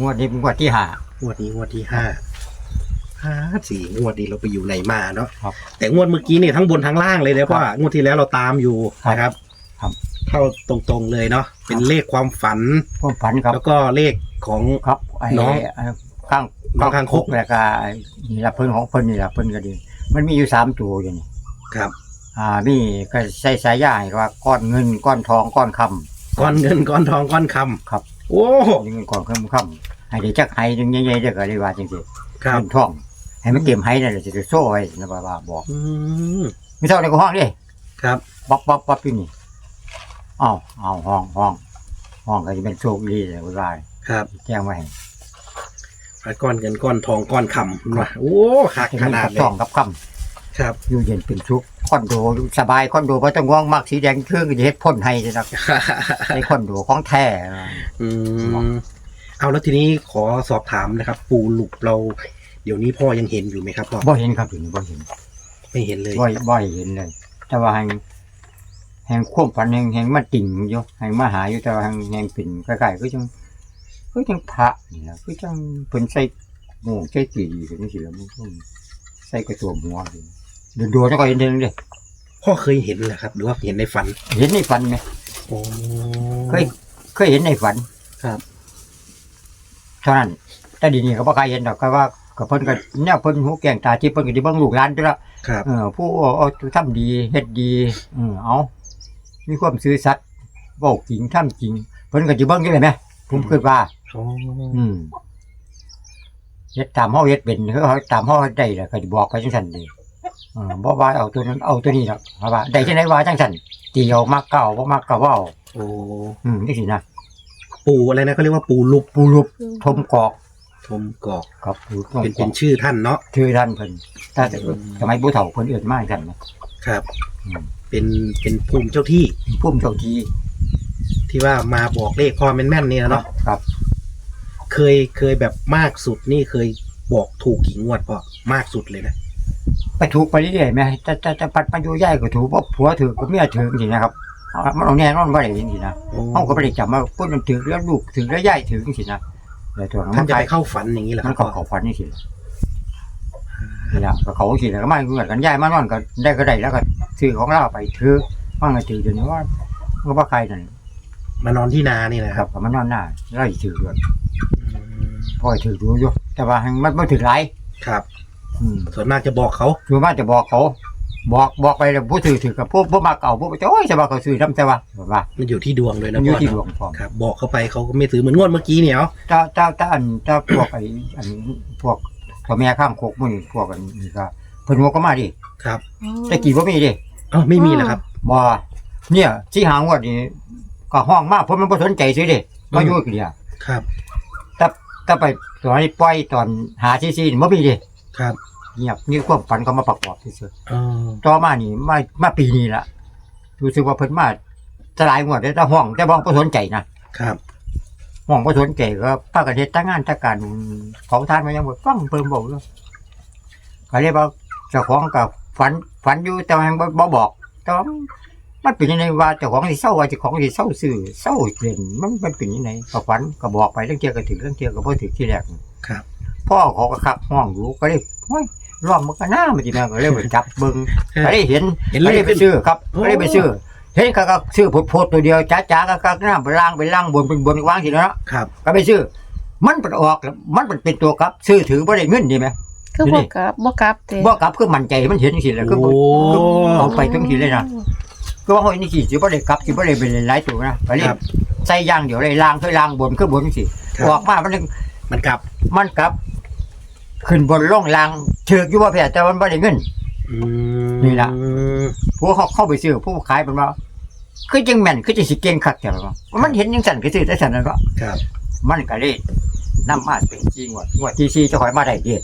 งวดนี้เป็นงวดที่ห้า งวดนี้งวดที่ห้าห้าสี่งวดนี้เราไปอยู่ไหนมาเนาะครับแต่งวดเมื่อกี้เนี่ยทั้งบนทั้งล่างเลยนะเพราะว่างวดที่แล้วเราตามอยู่ครับนะครับครับ เข้าตรงๆเลยเนาะเป็นเลขความฝันพวกฝันครับแล้วก็เลขของ ครับไอ้น้องไอ้ข้างน้องข้างคก แล้วก็ไอ้นี่ละเพิ่นของเพิ่นนี่ละเพิ่นก็ดี มันมีอยู่สามตัวอยู่นี่ครับอ่ามีก็ใส่สายยาให้ว่าก้อนเงินก้อนทองก้อนคำ ก้อนเงินก้อนทองก้อนคำครับ โอ้ เงินก้อนคำคำ ให้ได้จักไห้นึงใหญ่ๆเด้อก็เลยว่าจังซี่ครับ เงินทอง ให้มันเก็บไห้นั่นแหละจะโซ่ไว้นะว่าว่าบอกอืมมีเท่าในก็ห้องดิครับ ป๊อปป๊อปป๊อปอยู่นี่อ้าวอ้าวห้องห้องห้องก็จะเป็นโชคดีเลยว่าครับแจ้งไว้ให้ก้อนเงินก้อนทองก้อนคำนะโอ้หักจะขมีนาดกับเลทอยงกับคครับำอยู่เย็นเป็นทุกข์คอนโดสบายคอนโดเพราะต้องง่วงมากสีแดงเครื่องก็จะเฮ็ดพ่นให้จะนักในคอนโดของแท้อืม เอาแล้วทีนี้ขอสอบถามนะครับ ปูหลุบเราเดี๋ยวนี้พ่อยังเห็นอยู่ไหมครับพ่อบ่เห็นครับอยู่นี่บ่เห็นไม่เห็นเลยบ่บ่เห็นเลย แต่ว่าแห่งแห่งความฝันแห่งแห่งมาติ่งอยู่แห่งมาหาอยู่แต่ว่าแห่งแห่งเป็นใกล้ๆก็จังก็จังพระนี่นะก็จังเพิ่นใส่หมวกใส่ตีเป็นจังซี่ล่ะมันก็ใส่กระตัวหัวนี่โดนๆแล้วก็เห็นเด้งเด้พ่อเคยเห็นเหรอครับ หรือว่าเห็นในฝัน เห็นในฝันไหมโอ้เคยเคยเห็นในฝันครับ เท่านั้น แต่ดีนี่ก็บ่เคยเห็นดอกก็ว่าก็เพิ่นก็แนวเพิ่นหูแกงตาที่เพิ่นก็สิเบิ่งลูกหลานอยู่แล้วครับ เออผู้เอาทำดีเฮ็ดดีเออเอามีความซื่อสัตย์เว้าจริงทำจริงเพิ่นก็สิเบิ่งอยู่เลยแหมผมคิดว่า โอ้อืมเฮ็ดตามเฮาเฮ็ดเป็นคือเฮาตามเฮาได้แหละก็สิบอกไปจังซั่นเด้เออบ่ว่าเอาตัวนั้นเอาตัวนี้ดอกเพราะว่าได้จังได๋ว่าจังซั่นตีเอามักเก่าบ่มักก็เว้าโอ้อืมจังซี่นะ ปูอะไรนะเขาเรียกว่าปูหลุบปูรูปทมกอกทมกอกครับปูทมเป็นกเป็อนกชื่อท่านเนาะชื่อท่านเพิ่นถ้าแต่สมัยผู้เฒ่าเพิ่นเอิ้นมาจังซั่นนะครับ อืมเป็นเป็นภูมิเจ้าที่พุ่มเจ้าทีที่ว่ามาบอกเลขพ่อแม่นๆเนี่ยเนาะครับ เคยเคยแบบมากสุดนี่เคยบอกถูกกี่งวดพ่อมากสุดเลยนะไปถูกไปเรื่อยๆแม่จะจะจะปัดมาอยู่ย้ายก็ถูกบ่ผัวถือก็เมียถือจริงๆนะครับเอา มันเอาแน่นอนบ่ได้จริงๆนะโอ้เฮาก็บ่ได้จำว่าพุ่นมันถือแล้วลูกถือแล้วย้ายถือจริงๆนะแต่ตัวนั้นท่ามันนจะไปไปเข้าฝันอย่างนี้เหรอคมัรันบเขาพ่อเขาฟันนี่สินี่ล่ะก็เขาสิแล้วก็มาเงินกันย้ายมานอนก็ได้ก็ได้แล้วก็ซื้อของเราไปถือมันก็ถือเดี๋ยวนี้ว่าก็บ่ใครนั่นมานอนที่นานี่นะคครัรับบก็มานอนหน้าแล้วสิถือด้วยอืมพ่อถือดูอยู่แต่ว่าหังมันบ่ถือหลายครับ อืมส่วนมากจะบอกเขา คือว่าจะบอกเขา บอกบอกไปแล้วผู้ถือถือกับผู้ผู้มาเก่าผู้จะโอ้ยจะว่าเขาซื้อทำแต่ว่าว่า มันอยู่ที่ดวงเลยมันะนอยู่พ่อที่ดเนาะวงพร้อมครับ บอกเขาไปเขาก็ไม่ซื้อเหมือนงวดเมื่อกี้เนี่ยเหรอเจ้าเจ้าเจ้าอันเจ้าพวกไอ้อันพวกพ่อแม่ข้างโคกมื้อนี้พวกอันนี้ก็เพิ่นว่าก็มาดิครับแต่กี้บ่มีดิอ๋อไม่มีแล้วครับ บ่เนี่ยสิหางวดนี่ก็ห้องมาเพิ่นมันบ่สนใจซื้อดิมาอยู่เดียวครับแต่แต่ไปตอนนี้ปล่อยตอนหาซี่ๆนี่บ่มีดิครับ เงียบมีความฝันเขามาประกอบซื่ออ๋อๆต่อมานี่มามาปีนี้ละรู้สึกว่าเพิ่นมาจะหลายงวดได้แต่ห้อง แต่บ่บ่สนใจนะครับ ห้องบ่สนใจก็พากันเฮ็ดแต่งานแต่การเผาทานมายังบ่ฟังเพิ่นบอกเลยก็เลยว่าเจ้าของก็ฝันฝันอยู่แต่ว่ายังบ่บ่บอกแต่ว่ามันเป็นยังไงว่าเจ้าของสิเศร้าว่าเจ้าของสิเศร้าซื่อเศร้าเล่นมันมันเป็นยังไงก็ฝันก็บอกไปเรื่องเที่ยก็ถึงเรื่องเที่ยก็บ่ถึงที่แรก ครับ พ่อเขาก็ขับห้องอยู่ก็เลยโอ้ย ร้องมันก็น่ามันสิแม่ก็เลยไปจับเบิ่งก็ได้เห็นเห็นก็เลเลยขไปขึ้นซื้อครับโอ้ก็เลยไปซื้อเห็นก็ก็ซื้อโพดๆตัวเดียวจ๋าๆก็ก็น้าไปล่างไปล่างบนเป็นบนวางสิเนาะครับ ก็ไปซื้อ มันเป็นออกแล้วมันเป็นเป็นตัวกลับ ซื้อถือบ่ได้เงินดีไหมคือนี่บ่กลับบ่กลับเด้บ่กลับคือมั่นใจมันเห็นสิแหล้วคือโอ้เอาไปทั้งทีเลยนะคือว่าเฮ้ยนี่สิสิบ่ได้กลับสิบ่ได้เป็นหลายตัวนะก็เลยครับ ใส่อย่างเดียวเลยล่างคือล่างบนคือบนสิครับ ออกมามันนึงมันกลับมันกลับ ขึ้นบนล่องล่างถือกอยู่ว่าแพ้แต่มันบ่ได้เงิน อืมนี่ล่ะ ผู้เขาเข้าไปซื้อผู้ขายเป็นว่าคือจังแม่นคือจังสิเก่งคักแต่ว่ามันเห็นจังสั่นก็ซื้อแต่สั่นนั่นว่าครับมันก็เลยนำมาเป็นจริงว่างวดที่สี่เจ้าข่อยมาได้ดี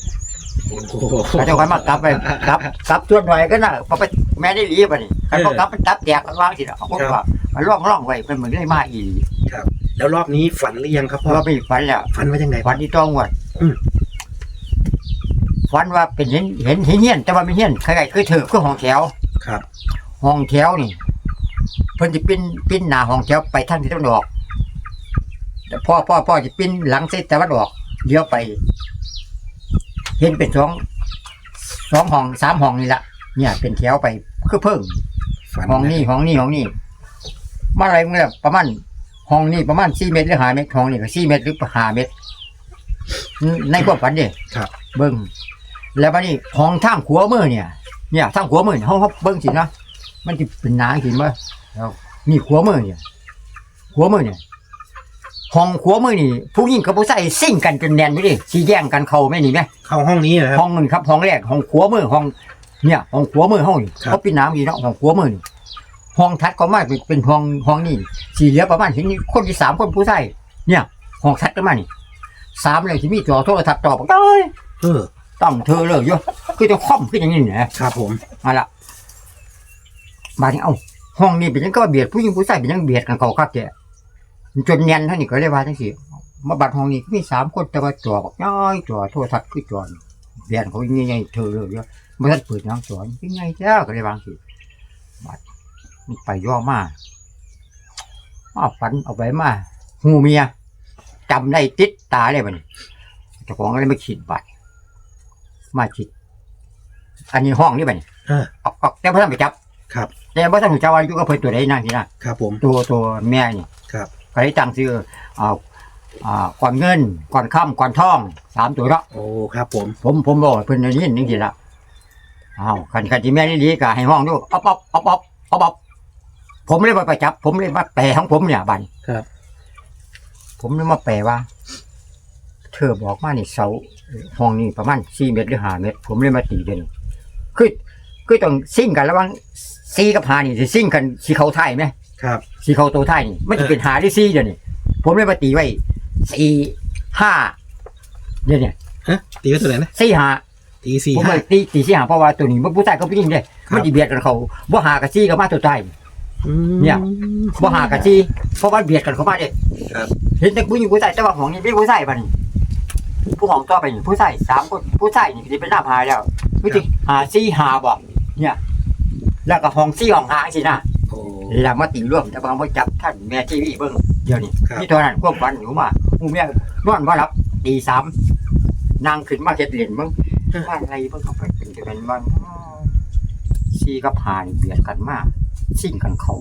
โอ้โหถ้าเจ้าข่อยมากลับไปกลับกลับชวนหน่อยก็น่ะพอไปแม่ได้หลีป่ะนี่คันบ่กลับมันตับแดกวางสิเนาะเอาว่ามันร่องร่องไว้เป็นเหมือนได้มาอีหลีแล้วรอบนี้ฝันหรือยังครับเพพ่อราะว่าไม่ฝันแล้วฝันว่าจังไง ฝันที่ต้องงวดอืม ฝันว่าเป็นเห็นเห็นเห็นเฮียนแต่ว่าไม่เฮียนใครๆคือเถือคือห้องแถวครับ ห้องแถวนี่เพิ่นจะปิ้นปิ้นหน้าห้องแถวไปทางทิศตะวันออกพ่อพ่อพ่อจะปิ้นหลังเส้นตะวันออกเลี้ยวไป เห็นเป็นสองสองห้องสามห้องนี่ละเนี่ย เป็นแถวไปคือเพิ่งฝันห้องนี้ห้องนี้ห้องนี้มาอะไรมึงเนี่ยประมาณห้องนี้ประมาณสี่เมตรหรือห้าเมตรห้องนี้ก็สี่เมตรหรือห้าเมตรในความฝันเด้ครับเบิ้ง แล้วบัดนี้ห้องทางขัวมือเนี่ย เนี่ยทางขัวมือเนี่ยห้องเขาเบิ้งสินะมันจะเป็นหนาสิมั้ยแล้วนี่ขัวมือเนี่ยขัวมือเนี่ยห้องขัวมือนี่ผู้หญิงกับผู้ชายซิ่งกันจนแน่นไม่ดิสีแย่งกันเข้าไม่นี่ไหมเข้าห้องนี้นะครับ ห้องนึงครับห้องแรกห้องขัวมือห้องเนี่ยห้องขัวมือห้องนี่ครับ เขาปิดน้ำอีกเนาะห้องขัวมือนี่ห้องทัดเขามาเป็นเป็นห้องห้องนี่สี่เหลี่ยมประมาณเห็นคนที่สามคนผู้ชายเนี่ยห้องทัดกันมานี่สามเลยที่มีจอโทรทัศน์ต่อบอกเอ้ย เออ ต้องเธอเลยเยอะคือจะค่อมขึ้นอย่างนี้เนี่ยครับผมมาละมาถึงเอ้าห้องนี้เป็นยังก็เบียดผู้หญิงผู้ชายเป็นยังเบียดกันเขาคักแกจนเนียนเท่านี้ก็เลยว่าจังสิมาบัดห้องนี้มีสามคนแต่ว่าจอบอกน้อยจอโทรทัศน์คือจอนี่เบียดเขายังไงเธอเลยเยอะเมื่อท่านเปิดน้ำสอนยังไงเจ้าก็เลยวางสิบัดมันไปย่อมามาฝันเอาไปมาหูเมียจำได้ติดตาเลยมันเจ้าของก็เลยมาขีดบัตร มาขีดอันนี้ห้องนี่บัดนเออออกออกแต่พ่อท่านไปจับ ครับ แต่พ่อท่านหูจับว่าอยู่กับเพิ่นตัวใดนั่งที่นั่นครับผม ตัวตัวแม่นี่ครับก็ได้ตั้งชื่ออ่าอ่าก่อนเงินก่อนค่ำก่อนทองสามตัวเนาะโอ้ครับผม ผมผมบอกให้เพิ่นได้ยินนึงทีละอ้าวคันคันที่แม่นี่ดีก็ให้ห้องดูอ๊อบอ๊อบอ๊อบอ๊อบอ๊อบอ๊อบผมเลยมาไปจับ ผมเลยมาแปลของผมเนี่ยบัดนครับ ผมเลยมาแปลว่า เธอบอกมานี่เสาห้องนี้ประมาณสี่เมตรหรือห้าเมตร ผมเลยมาตีเด่นคือคือต้องซิ่งกันระหว่างสี่กับห้านี่จะซิ่งกันสีเขาไทยไหมครับสีเขาตัวไทยนี่มันจะเป็นหาหรือสี่เดี๋ยวนี้ผมเลยมาตีไว้สี่ห้าเดี๋ยวนี้ฮะตีไว้ตัวไหนนะสี่ห้าตีสี่ผมห้าเลยตีตีสี่ห้าเพราะว่าตัวนี้มันผู้ชายเขาผู้หญิงเด้ครับมันจะเบียดกันเขาบ่หากับซี่กับมาตัวไทยอืมเนี่ยบ่หากับซี่เพราะว่าเบียดกันเข้ามาเด้ครับเห็นแต่ผู้หญิงผู้ชายแต่ว่าของนี้เป็นผู้ชายบัดนี้ ผู้ของต่อไปนี่ผู้ชายสามคนผู้ชายนี่จะเป็นหน้าพายแล้ววิธีหาซี่หาบ่เนี่ย แล้วก็ห้องซี่ห้องหาสินะโอ้แล้วมาตีร่วมแต่บางว่าจับท่านแม่ทีวีเบิ่งเดี๋ยวนี้ครับนี่เท่านั้นควบฝันอยู่มาหูแม่นอนว่ารับตีสามนางขึ้นมาเฮ็ดเหรียญเบิ่งว่าอะไรเบิ่งเข้าไปเป็นจะเป็นว่าซี่กับหานี่เบียดกันมาก ซิ่งกันเขา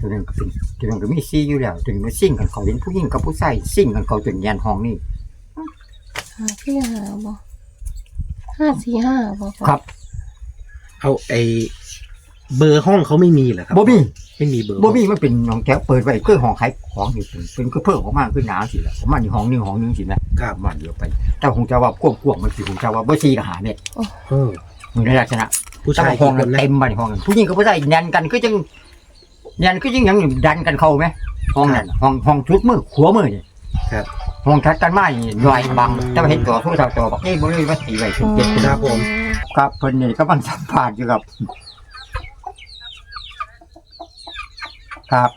ตัวนึงก็เป็นตัวนึงก็มีซี่อยู่แล้วตัวนึงมันซิ่งกันเขาเห็นผู้หญิงกับผู้ชายซิ่งกันเขาจนยันห้องนี่ห้าสี่ห้าบ่ห้าสี่ห้าบ่ครับเอาไอเบอร์ห้องเขาไม่มีเหรอครับบ่มีไม่มีเบอร์บ่มีมันเป็นห้องแถวเปิดไว้คือห้องขายของนี่เป็นเป็นคือเพิ่มของมากขึ้นหนาสิล่ะประมาณอยู่ห้องหนึงห้องหนึงสินะครับประมาณเดียวไป แต่คงจะว่าควบควบมันสิคงจะว่าบ่ซีกับหาเม็ดเออมันในลักษณะผู้แต่ชายว่าห้กี่องคนั้นนนะเต็มบัดห้องนั้นผู้หญิงกับผู้ชายแน่นกันคือจัง แน่นคือจังหยังอยู่ดันกันเข้าไหมห้องนั้นห้องห้องชุดมือขัวมือนี่ครับห้องทัดกันมานี่ลอยบังแต่ว่าเห็นตัวโทรศัพท์ตัวบอกเอ้ยบ่เลยว่าตีไว้เป็นเจ็ดครับผม ครับเพิ่นนี่ก็มันสัมภาษณ์อยู่ครับครับ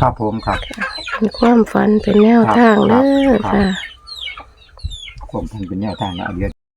ครับผมครับ เป็นความฝันเป็นแนวทางเด้อครับค่ะ ผมเพิ่นเป็นแนวทางนะเอาเดี๋ยว